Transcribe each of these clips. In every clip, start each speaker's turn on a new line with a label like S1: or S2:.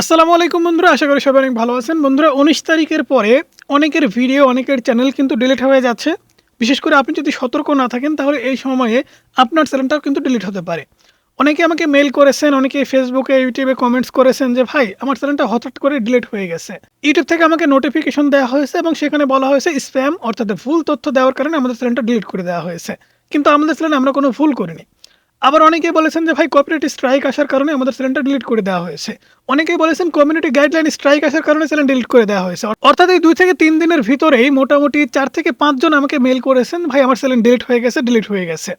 S1: আসসালামু আলাইকুম বন্ধুরা, আশা করি সবাই অনেক ভালো আছেন। বন্ধুরা, উনিশ তারিখের পরে অনেকের ভিডিও, অনেকের চ্যানেল কিন্তু ডিলিট হয়ে যাচ্ছে। বিশেষ করে আপনি যদি সতর্ক না থাকেন, তাহলে এই সময়ে আপনার চ্যানেলটাও কিন্তু ডিলিট হতে পারে। অনেকে আমাকে মেল করেছেন, অনেকে ফেসবুকে ইউটিউবে কমেন্টস করেছেন যে, ভাই, আমার চ্যানেলটা হঠাৎ করে ডিলিট হয়ে গেছে। ইউটিউব থেকে আমাকে নোটিফিকেশন দেওয়া হয়েছে এবং সেখানে বলা হয়েছে স্প্যাম অর্থাৎ ভুল তথ্য দেওয়ার কারণে আমাদের চ্যানেলটা ডিলিট করে দেওয়া হয়েছে। কিন্তু আমাদের চ্যানেলে আমরা কোনো ভুল করিনি। আবার অনেকেই বলেছেন যে ভাই কপিরাইট স্ট্রাইক আসার কারণে আমাদের চ্যানেলটা ডিলিট করে দেওয়া হয়েছে। অনেকেই বলেছেন কমিউনিটি গাইডলাইন স্ট্রাইক আসার কারণে চ্যানেল ডিলিট করে দেওয়া হয়েছে। অর্থাৎ এই দুই থেকে তিন দিনের ভিতরেই মোটামুটি চার থেকে পাঁচজন আমাকে মেল করেছেন, ভাই, আমার চ্যানেল ডিলিট হয়ে গেছে ডিলিট হয়ে গেছে।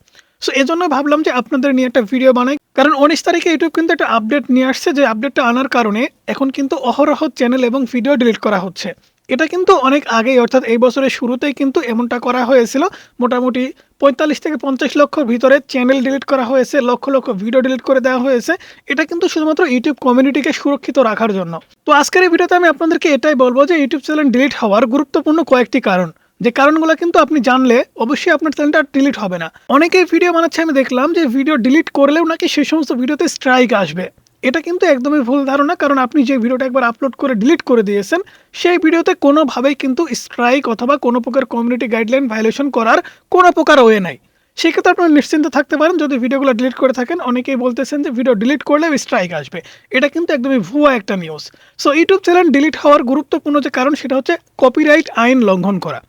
S1: সো এজন্য ভাবলাম যে আপনাদের নিয়ে একটা ভিডিও বানাই। কারণ উনিশ তারিখে ইউটিউব কিন্তু একটা আপডেট নিয়ে আসছে, যে আপডেটটা আনার কারণে এখন কিন্তু অহরহ চ্যানেল এবং ভিডিও ডিলিট করা হচ্ছে। এটা কিন্তু অনেক আগেই, অর্থাৎ এই বছরের শুরুতেই কিন্তু এমনটা করা হয়েছিল। মোটামুটি পঁয়তাল্লিশ থেকে পঞ্চাশ লক্ষর ভিতরে চ্যানেল ডিলিট করা হয়েছে, লক্ষ লক্ষ ভিডিও ডিলিট করে দেওয়া হয়েছে। এটা কিন্তু শুধুমাত্র ইউটিউব কমিউনিটিকে সুরক্ষিত রাখার জন্য। তো আজকের এই ভিডিওতে আমি আপনাদেরকে এটাই বলব যে ইউটিউব চ্যানেল ডিলিট হওয়ার গুরুত্বপূর্ণ কয়েকটি কারণ। যে কারণগুলো কিন্তু আপনি জানলে অবশ্যই আপনার চ্যানেলটা ডিলিট হবে না। অনেকেই ভিডিও বানাচ্ছে, আমি দেখলাম যে ভিডিও ডিলিট করলেও নাকি সেই সমস্ত ভিডিওতে স্ট্রাইক আসবে। এটা কিন্তু একদমই ভুল ধারণা, কারণ আপনি যে ভিডিওটা একবার আপলোড করে ডিলিট করে দিয়েছেন, সেই ভিডিওতে কোনোভাবেই কিন্তু স্ট্রাইক অথবা কোনো প্রকার কমিউনিটি গাইডলাইন ভায়োলেশন করার কোনো প্রকার ওয়ে নাই। সেক্ষেত্রে আপনারা নিশ্চিন্ত থাকতে পারেন, যদি ভিডিওগুলো ডিলিট করে থাকেন, অনেকেই বলতেছেন যে ভিডিও ডিলিট করলে স্ট্রাইক আসবে। এটা কিন্তু একদমই ভুয়া একটা news so YouTube channel delete হওয়ার গুরুত্বপূর্ণ যে কারণ, সেটা হচ্ছে কপিরাইট আইন লঙ্ঘন করা।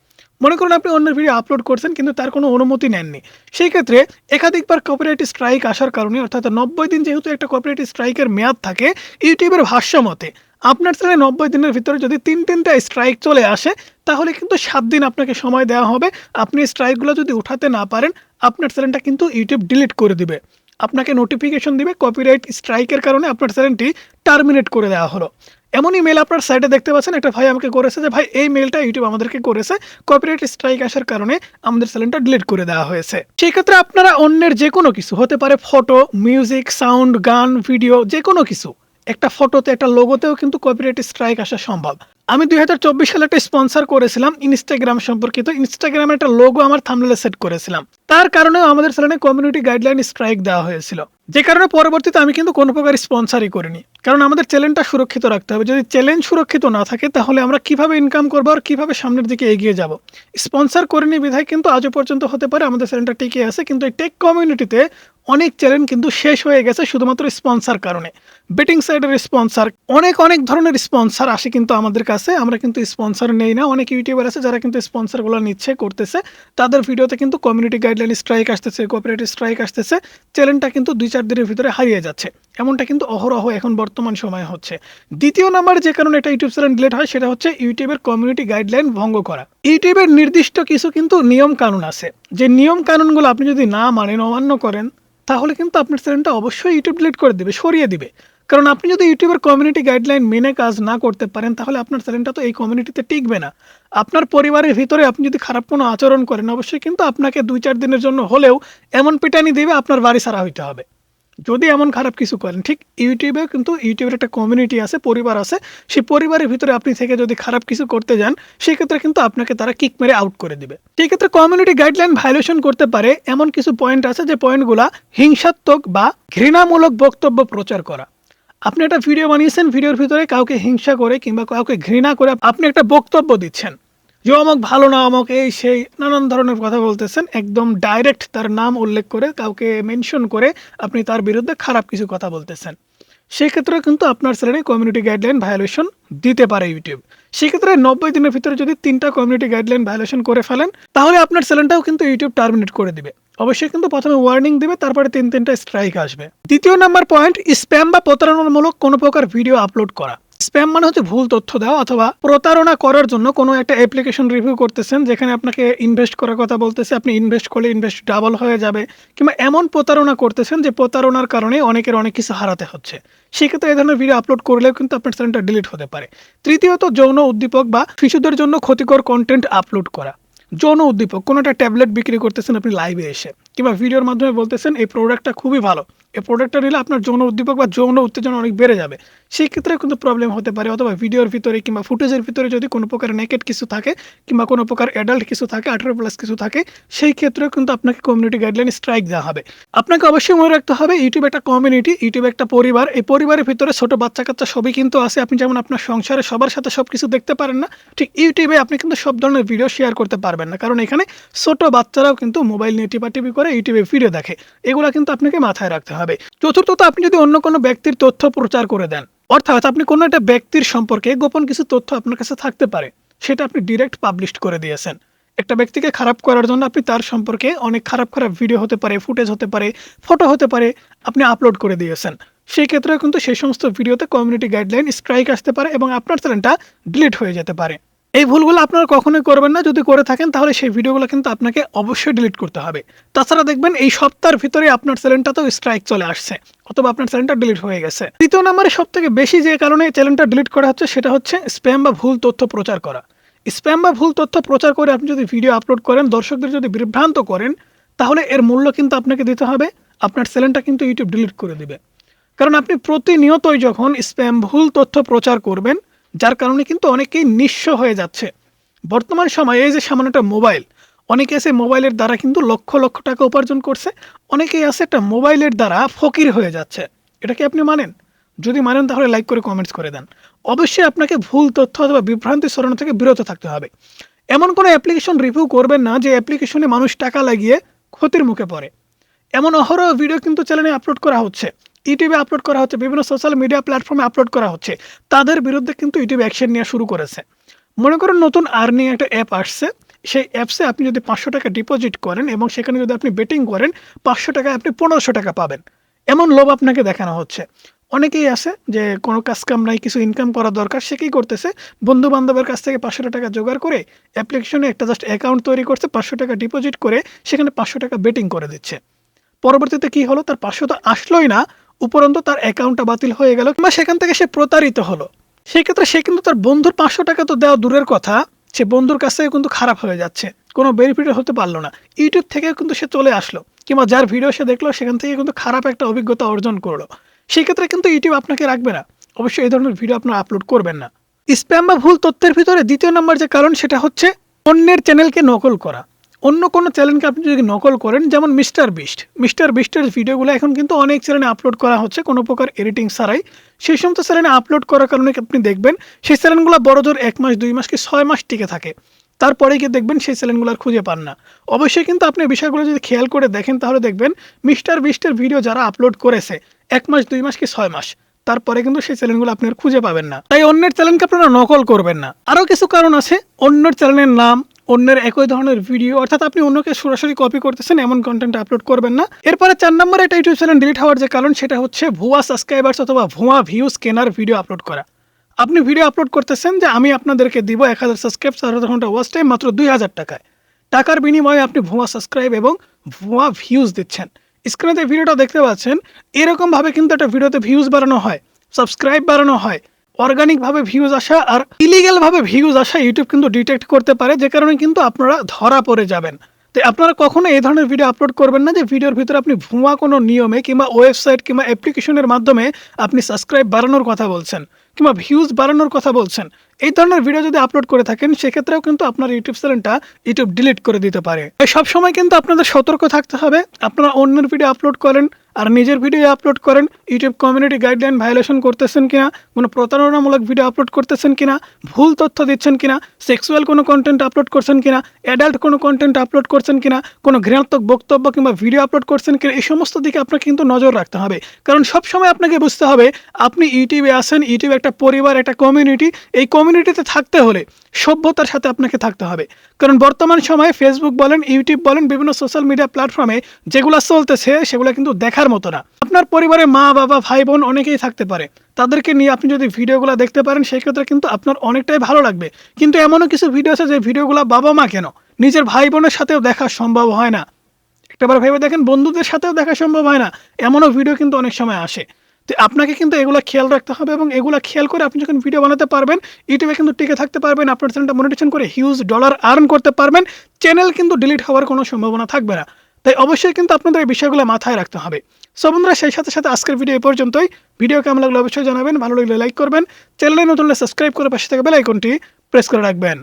S1: মনে করুন আপনি অন্য ভিডিও আপলোড করছেন, কিন্তু তার কোনো অনুমতি নেননি। সেই ক্ষেত্রে একাধিকবার কপিরাইট স্ট্রাইক আসার কারণে, অর্থাৎ নব্বই দিন যেহেতু একটা কপিরাইট স্ট্রাইকের মেয়াদ থাকে ইউটিউবের ভাষ্য মতে আপনার চ্যানেলে নব্বই দিনের ভিতরে যদি তিন তিনটা স্ট্রাইক চলে আসে, তাহলে কিন্তু সাত দিন আপনাকে সময় দেওয়া হবে। আপনি স্ট্রাইকগুলো যদি উঠাতে না পারেন, আপনার চ্যানেলটা কিন্তু ইউটিউব ডিলিট করে দিবে। আপনাকে নোটিফিকেশন দিবে কপিরাইট স্ট্রাইকের কারণে আপনার চ্যানেলটি টার্মিনেট করে দেওয়া হলো। এমনই মেল আপনার সাইটে দেখতে পাচ্ছেন, একটা ভাই আমাকে করেছে যে, ভাই, এই মেলটা ইউটিউব আমাদেরকে করেছে কপিরাইট স্ট্রাইক আসার কারণে আমাদের চ্যানেলটা ডিলিট করে দেওয়া হয়েছে। সেই ক্ষেত্রে আপনারা অন্যের যে কোনো কিছু, হতে পারে ফটো মিউজিক সাউন্ড গান ভিডিও যে কোনো কিছু, একটা ফটোতে একটা লোগোতেও কিন্তু কপিরাইট স্ট্রাইক আসা সম্ভব। আমি দুই হাজার চব্বিশ সালে একটা স্পন্সর করেছিলাম ইনস্টাগ্রাম সম্পর্কিত। ইনস্টাগ্রামে একটা লোগো আমার থামলে সেট করেছিলাম। তার কারণেও আমাদের চ্যানেলে কমিউনিটি গাইডলাইন স্ট্রাইক দেওয়া হয়েছিল। যে কারণে পরবর্তীতে আমি কিন্তু কোনো প্রকার স্পন্সারই করিনি। কারণ আমাদের চ্যানেলটা সুরক্ষিত রাখতে হবে। যদি চ্যালেঞ্জ সুরক্ষিত না থাকে, তাহলে আমরা কীভাবে ইনকাম করব আর কীভাবে সামনের দিকে এগিয়ে যাব? স্পন্সার করিনি বিধায় কিন্তু আজও পর্যন্ত হতে পারে। আমাদের চ্যানেলটা টিকে আছে। কিন্তু এই টেক কমিউনিটিতে অনেক চ্যালেঞ্জ কিন্তু শেষ হয়ে গেছে শুধুমাত্র স্পন্সার কারণে। বেটিং সাইডের স্পন্সার অনেক অনেক ধরনের স্পন্সার আসে কিন্তু আমাদের কাছে। আমরা কিন্তু স্পন্সার নেই না। অনেক ইউটিউবার আছে যারা কিন্তু স্পন্সারগুলো নিচ্ছে, করতেছে। তাদের ভিডিওতে কিন্তু কমিউনিটি গাইডলাইন স্ট্রাইক আসতেছে কোঅপারেটিভ স্ট্রাইক আসতেছে। চ্যানেলটা কিন্তু দুই, চার দিনের ভিতরে হারিয়ে যাচ্ছে। এমনটা কিন্তু অহরহ এখন বর্তমান সময়ে হচ্ছে। দ্বিতীয় নাম্বার যে কারণে এটা ইউটিউব চ্যানেল ডিলেট হয়, সেটা হচ্ছে ইউটিউবের কমিউনিটি গাইডলাইন ভঙ্গ করা। ইউটিউবের নির্দিষ্ট কিছু কিন্তু নিয়ম কানুন আছে। যে নিয়ম কানুনগুলো আপনি যদি না মানেন অমান্য করেন, তাহলে কিন্তু আপনার চ্যানেলটা অবশ্যই ইউটিউব ডিলিট করে দেবে, সরিয়ে দিবে। কারণ আপনি যদি ইউটিউবের কমিউনিটি গাইডলাইন মেনে কাজ না করতে পারেন, তাহলে আপনার চ্যানেলটা তো এই কমিউনিটিতে টিকবে না। আপনার পরিবারের ভিতরে আপনি যদি খারাপ কোনো আচরণ করেন, অবশ্যই কিন্তু আপনাকে দুই চার দিনের জন্য হলেও এমন পিটানি দেবে, আপনার বাড়ি ছাড়া হইতে হবে। যদি এমন খারাপ কিছু করেন, ঠিক ইউটিউবে কিন্তু ইউটিউবের একটা কমিউনিটি আছে, পরিবার আছে, সেই পরিবারের ভিতরে আপনি থেকে যদি খারাপ কিছু করতে যান, সেক্ষেত্রে কিন্তু আপনাকে তারা কিক মেরে আউট করে দিবে। সেই ক্ষেত্রে কমিউনিটি গাইডলাইন ভায়োলেশন করতে পারে, এমন কিছু পয়েন্ট আছে যে পয়েন্টগুলা হিংসাত্মক বা ঘৃণামূলক বক্তব্য প্রচার করা। আপনি একটা ভিডিও বানিয়েছেন ভিডিওর ভিতরে কাউকে হিংসা করে কিংবা কাউকে ঘৃণা করে আপনি একটা বক্তব্য দিচ্ছেন। যে অমক ভালো না অমক এই সেই নানান ধরনের কথা বলতেছেন, একদম ডাইরেক্ট তার নাম উল্লেখ করে কাউকে মেনশন করে আপনি তার বিরুদ্ধে খারাপ কিছু কথা বলতেছেন। সেক্ষেত্রে কিন্তু আপনার চ্যানেলে কমিউনিটি গাইডলাইন ভায়োলেশন দিতে পারে ইউটিউব সেক্ষেত্রে নব্বই দিনের ভিতরে যদি তিনটা কমিউনিটি গাইডলাইন ভায়োলেশন করে ফেলেন, তাহলে আপনার চ্যানেলটাও কিন্তু ইউটিউব টার্মিনেট করে দিবে। অবশ্যই কিন্তু প্রথমে ওয়ার্নিং দিবে, তারপরে তিন, তিনটা স্ট্রাইক আসবে। দ্বিতীয় নাম্বার পয়েন্ট স্প্যাম বা প্রতারণামূলক কোনো প্রকার ভিডিও আপলোড করা। স্প্যাম মানে হচ্ছে ভুল তথ্য দেওয়া অথবা প্রতারণা করার জন্য কোনো একটা অ্যাপ্লিকেশন রিভিউ করতেছেন, যেখানে আপনাকে ইনভেস্ট করার কথা বলতেছে, আপনি ইনভেস্ট করলে ইনভেস্ট ডাবল হয়ে যাবে, কিংবা এমন প্রতারণা করতেছেন যে প্রতারণার কারণে অনেকের অনেক কিছু হারাতে হচ্ছে। সেক্ষেত্রে এই ধরনের ভিডিও আপলোড করলেও কিন্তু আপনার চ্যানেলটা ডিলিট হতে পারে। তৃতীয়ত, যৌন উদ্দীপক বা শিশুদের জন্য ক্ষতিকর কন্টেন্ট আপলোড করা। যৌন উদ্দীপক, কোনো একটা ট্যাবলেট বিক্রি করতেছেন আপনি লাইভে এসে। কিংবা ভিডিওর মাধ্যমে বলতেছেন এই প্রোডাক্টটা খুবই ভালো। এই প্রোডাক্টটা নিলে আপনার যৌন উদ্দীপক বা যৌন উত্তেজনা অনেক বেড়ে যাবে। সেই ক্ষেত্রে কিন্তু প্রবলেম হতে পারে অথবা ভিডিওর ভিতরে কিংবা ফুটেজের ভিতরে যদি কোনো প্রকার নেকেট কিছু থাকে কিংবা কোনো প্রকার অ্যাডাল্ট কিছু থাকে, আঠারো প্লাস কিছু থাকে, সেই ক্ষেত্রেও কিন্তু আপনাকে কমিউনিটি গাইডলাইন স্ট্রাইক দেওয়া হবে। আপনাকে অবশ্যই মনে রাখতে হবে ইউটিউব একটা কমিউনিটি ইউটিউব একটা পরিবার, এই পরিবারের ভিতরে ছোট বাচ্চা কাচ্চা সবই কিন্তু আছে। আপনি যেমন আপনার সংসারে সবার সাথে সব কিছু দেখতে পারেন না, ঠিক ইউটিউবে আপনি কিন্তু সব ধরনের ভিডিও শেয়ার করতে পারবেন না। কারণ এখানে ছোট বাচ্চারাও কিন্তু মোবাইল নিয়ে টিপাটিপি করে ইউটিউবে ভিডিও দেখে। এগুলো কিন্তু আপনাকে মাথায় রাখতে হবে। চতুর্থত আপনি যদি অন্য কোনো ব্যক্তির তথ্য প্রচার করে দেন, অর্থাৎ আপনি কোনো একটা ব্যক্তির সম্পর্কে গোপন কিছু তথ্য আপনার কাছে থাকতে পারে, সেটা আপনি ডিরেক্ট পাবলিশ করে দিয়েছেন। একটা ব্যক্তিকে খারাপ করার জন্য আপনি তার সম্পর্কে অনেক খারাপ খারাপ ভিডিও হতে পারে ফুটেজ হতে পারে ফটো হতে পারে, আপনি আপলোড করে দিয়েছেন। সেই ক্ষেত্রেও কিন্তু সেই সমস্ত ভিডিওতে কমিউনিটি গাইডলাইন স্ট্রাইক আসতে পারে এবং আপনার চ্যানেলটা ডিলিট হয়ে যেতে পারে। এই ভুলগুলো আপনারা কখনোই করবেন না। যদি করে থাকেন, তাহলে সেই ভিডিওগুলো কিন্তু আপনাকে অবশ্যই ডিলিট করতে হবে। তাছাড়া দেখবেন, এই সপ্তাহের ভিতরে আপনার চ্যানেলটাতেও স্ট্রাইক চলে আসছে, অথবা আপনার চ্যানেলটা ডিলিট হয়ে গেছে। দ্বিতীয় নম্বরে সব থেকে বেশি যে কারণে চ্যানেলটা ডিলিট করা হচ্ছে, সেটা হচ্ছে স্প্যাম বা ভুল তথ্য প্রচার করা। স্প্যাম বা ভুল তথ্য প্রচার করে আপনি যদি ভিডিও আপলোড করেন, দর্শকদের যদি বিভ্রান্ত করেন, তাহলে এর মূল্য কিন্তু আপনাকে দিতে হবে, আপনার চ্যানেলটা কিন্তু ইউটিউব ডিলিট করে দিবে। কারণ আপনি প্রতিনিয়তই যখন স্প্যাম ভুল তথ্য প্রচার করবেন যার কারণে কিন্তু অনেকেই নিঃস্ব হয়ে যাচ্ছে। বর্তমান সময়ে এই যে সামান্য একটা মোবাইল অনেকে আছে মোবাইলের দ্বারা কিন্তু লক্ষ লক্ষ টাকা উপার্জন করছে, অনেকেই আছে একটা মোবাইলের দ্বারা ফকির হয়ে যাচ্ছে। এটা কি আপনি মানেন? যদি মানেন তাহলে লাইক করে কমেন্টস করে দেন। অবশ্যই আপনাকে ভুল তথ্য অথবা বিভ্রান্তি সরানো থেকে বিরত থাকতে হবে। এমন কোনো অ্যাপ্লিকেশন রিভিউ করবেন না যে অ্যাপ্লিকেশনে মানুষ টাকা লাগিয়ে ক্ষতির মুখে পড়ে। এমন অহরহ ভিডিও কিন্তু চ্যানেলে আপলোড করা হচ্ছে। ইউটিউবে আপলোড করা হচ্ছে, বিভিন্ন সোশ্যাল মিডিয়া প্ল্যাটফর্মে আপলোড করা হচ্ছে। তাদের বিরুদ্ধে কিন্তু ইউটিউব অ্যাকশন নেওয়া শুরু করেছে। মনে করুন নতুন আর্নিং একটা অ্যাপ আসছে, সেই অ্যাপসে আপনি যদি পাঁচশো টাকা ডিপোজিট করেন এবং সেখানে যদি আপনি বেটিং করেন, পাঁচশো টাকা আপনি পনেরোশো টাকা পাবেন। এমন লোভ আপনাকে দেখানো হচ্ছে। অনেকেই আছে যে কোনো কাজ কাম নাই, কিছু ইনকাম করা দরকার, সে কী করতেছে? বন্ধু বান্ধবের কাছ থেকে পাঁচশো টাকা জোগাড় করে অ্যাপ্লিকেশনে একটা জাস্ট অ্যাকাউন্ট তৈরি করছে, পাঁচশো টাকা ডিপোজিট করে সেখানে পাঁচশো টাকা বেটিং করে দিচ্ছে। পরবর্তীতে কি হলো? তার পাঁচশো তো আসলোই না উপরন্ত তার অ্যাকাউন্টটা বাতিল হয়ে গেল কিংবা সেখান থেকে সে প্রতারিত হলো। সেক্ষেত্রে সে কিন্তু তার বন্ধুর পাঁচশো টাকা তো দেওয়া দূরের কথা, সে বন্ধুর কাছ কিন্তু খারাপ হয়ে যাচ্ছে। কোনো বেনিফিট হতে পারল না। ইউটিউব থেকে কিন্তু সে চলে আসলো, কিংবা যার ভিডিও সে দেখল, সেখান থেকে কিন্তু খারাপ একটা অভিজ্ঞতা অর্জন করল। সেই ক্ষেত্রে কিন্তু ইউটিউব আপনাকে রাখবে না। অবশ্যই এই ধরনের ভিডিও আপনারা আপলোড করবেন না। স্প্যাম বা ভুল তথ্যের ভিতরে দ্বিতীয় নম্বর যে কারণ, সেটা হচ্ছে অন্যের চ্যানেলকে নকল করা। অন্য কোনো চ্যানেলকে আপনি যদি নকল করেন, যেমন মিস্টার বিস্ট, মিস্টার বিস্টের ভিডিওগুলো এখন কিন্তু অনেক চ্যানেলে আপলোড করা হচ্ছে, কোনো প্রকার এডিটিং ছাড়াই। সেই সমস্ত চ্যানেলে আপলোড করার কারণে আপনি দেখবেন, সেই চ্যানেলগুলো বড় জোর এক মাস, দুই মাস কি ছয় মাস টিকে থাকে। তারপরে গিয়ে দেখবেন সেই চ্যানেলগুলো আর খুঁজে পান না। অবশ্যই কিন্তু আপনি বিষয়গুলো যদি খেয়াল করে দেখেন, তাহলে দেখবেন মিস্টার বিস্টের ভিডিও যারা আপলোড করেছে, এক মাস, দুই মাস কি ছয় মাস, তারপরে কিন্তু সেই চ্যানেলগুলো আপনি আর খুঁজে পাবেন না। তাই অন্যের চ্যানেলকে আপনারা নকল করবেন না। আরও কিছু কারণ আছে, অন্যের চ্যানেলের নাম অন্যের একই ধরনের ভিডিও অর্থাৎ আপনি অন্যকে সরাসরি কপি করতেছেন, এমন কন্টেন্ট আপলোড করবেন না। এরপরে চার নম্বর একটা ইউটিউব চ্যানেল ডিলিট হওয়ার যে কারণ, সেটা হচ্ছে ভুয়া সাবস্ক্রাইবার্স অথবা ভুয়া ভিউজ কেনার ভিডিও আপলোড করা। আপনি ভিডিও আপলোড করতেছেন যে আমি আপনাদেরকে দিব এক হাজার সাবস্ক্রাইব চার হাজার ঘণ্টা ওয়াচ টাইম মাত্র দুই হাজার টাকায়। টাকার বিনিময়ে আপনি ভুয়া সাবস্ক্রাইব এবং ভুয়া ভিউজ দিচ্ছেন। স্ক্রিনে যে ভিডিওটা দেখতে পাচ্ছেন, এরকমভাবে কিন্তু একটা ভিডিওতে ভিউজ বাড়ানো হয় সাবস্ক্রাইব বাড়ানো হয়। অর্গানিকভাবে ভিউজ আসা আর ইলিগ্যালভাবে ভিউজ আসা ইউটিউব কিন্তু ডিটেক্ট করতে পারে, যে কারণে কিন্তু আপনারা ধরা পড়ে যাবেন। তো আপনারা কখনো এই ধরনের ভিডিও আপলোড করবেন না যে ভিডিওর ভিতরে আপনি ভুয়া কোনো নিয়মে কিংবা ওয়েবসাইট কিংবা অ্যাপ্লিকেশনের মাধ্যমে আপনি সাবস্ক্রাইব বাড়ানোর কথা বলছেন, কিংবা ভিউজ বাড়ানোর কথা বলছেন। এই ধরনের ভিডিও যদি আপলোড করে থাকেন, সেক্ষেত্রেও কিন্তু আপনার ইউটিউব চ্যানেলটা ইউটিউব ডিলিট করে দিতে পারে। তাই সবসময় কিন্তু আপনাদের সতর্ক থাকতে হবে। আপনারা অন্যের ভিডিও আপলোড করেন আর নিজের ভিডিও আপলোড করেন ইউটিউব কমিউনিটি গাইডলাইন ভায়োলেশন করতেছেন কিনা, কোনো প্রতারণামূলক ভিডিও আপলোড করতেছেন কিনা, ভুল তথ্য দিচ্ছেন কিনা সেক্সুয়াল কোনো কন্টেন্ট আপলোড করছেন কিনা অ্যাডাল্ট কোনো কন্টেন্ট আপলোড করছেন কিনা, কোনো ঘৃণাত্মক বক্তব্য কিংবা ভিডিও আপলোড করছেন কিনা, এই সমস্ত দিকে আপনাকে কিন্তু নজর রাখতে হবে। কারণ সবসময় আপনাকে বুঝতে হবে, আপনি ইউটিউবে আসেন ইউটিউবে একটা পরিবার, একটা কমিউনিটি এই কমিউনিটিতে থাকতে হলে সভ্যতার সাথে আপনাকে থাকতে হবে। কারণ বর্তমান সময়ে ফেসবুক বলেন ইউটিউব বলেন, বিভিন্ন সোশ্যাল মিডিয়া প্ল্যাটফর্মে যেগুলো চলতেছে, সেগুলো কিন্তু দেখার মতো না। আপনার পরিবারে মা, বাবা, ভাই, বোন অনেকেই থাকতে পারে। তাদেরকে নিয়ে আপনি যদি ভিডিওগুলো দেখতে পারেন, সেই ক্ষেত্রে কিন্তু আপনার অনেকটাই ভালো লাগবে। কিন্তু এমনও কিছু ভিডিও আছে যে ভিডিওগুলো বাবা মা কেন? নিজের ভাই বোনের সাথেও দেখা সম্ভব হয় না। একটাবার ভেবে দেখেন, বন্ধুদের সাথেও দেখা সম্ভব হয় না। এমনও ভিডিও কিন্তু অনেক সময় আসে। তো আপনাকে কিন্তু এগুলো খেয়াল রাখতে হবে এবং এগুলো খেয়াল করে আপনি যখন ভিডিও বানাতে পারবেন, ইউটিউবে কিন্তু টিকে থাকতে পারবেন, আপনার চ্যানেলটা মনিটেশন করে হিউজ ডলার আর্ন করতে পারবেন। চ্যানেল কিন্তু ডিলিট হওয়ার কোনো সম্ভাবনা থাকবে না। তাই অবশ্যই কিন্তু আপনাদের এই বিষয়গুলো মাথায় রাখতে হবে। সো বন্ধুরা, সেই সাথে সাথে আজকের ভিডিও এই পর্যন্তই। ভিডিও কেমন লাগল অবশ্যই জানাবেন, ভালো লাগলে লাইক করবেন। চ্যানেলে নতুন সাবস্ক্রাইব করে পাশে থেকে বেল আইকনটি প্রেস করে রাখবেন।